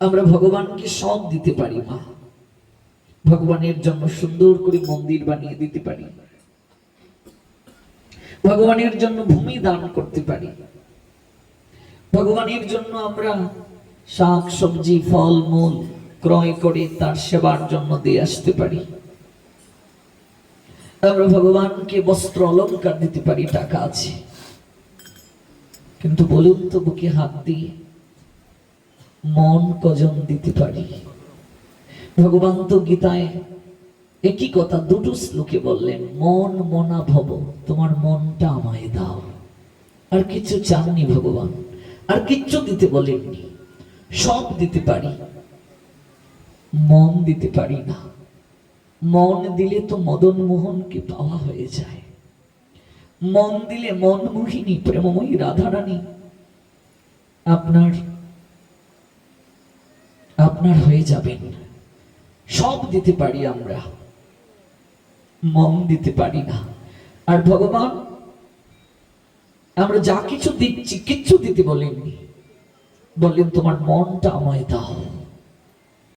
আমরা ভগবানকে সব দিতে পারি, মা। ভগবানের জন্য সুন্দর করে মন্দির বানিয়ে দিতে পারি। ভগবানের জন্য ভূমি দান করতে পারি। ভগবানের জন্য আমরা শাক, সবজি, ফল, মূল ক্রয় করে তার সেবার জন্য দিয়ে আসতে পারি। আমরা ভগবানকে বস্ত্র অলঙ্কার দিতে পারি, টাকা আছে। কিন্তু বলুন তো, বুকে হাত দিয়ে মন কজন দিতে পারি? ভগবান তো গীতায় একই কথা দুটো শ্লোকে বললেন, মন মনা ভব, তোমার মনটা আমায় দাও। আর কিছু চাননি ভগবান, আর কিচ্ছু দিতে বলেননি, সব দিতে পারি। মন দিতে পারি না। মন দিলে তো মদন মোহনকে পাওয়া হয়ে যায়। মন দিলে মন মোহিনী প্রেমময়ী রাধারানী, আপনার আপনার হয়ে যাবেন। সব দিতে পারি আমরা। মন দিতে পারি না। আর ভগবান, আমরা যা কিছু দিচ্ছি, কিচ্ছু দিতে বলেননি। বললেন তোমার মনটা আমায় দাও।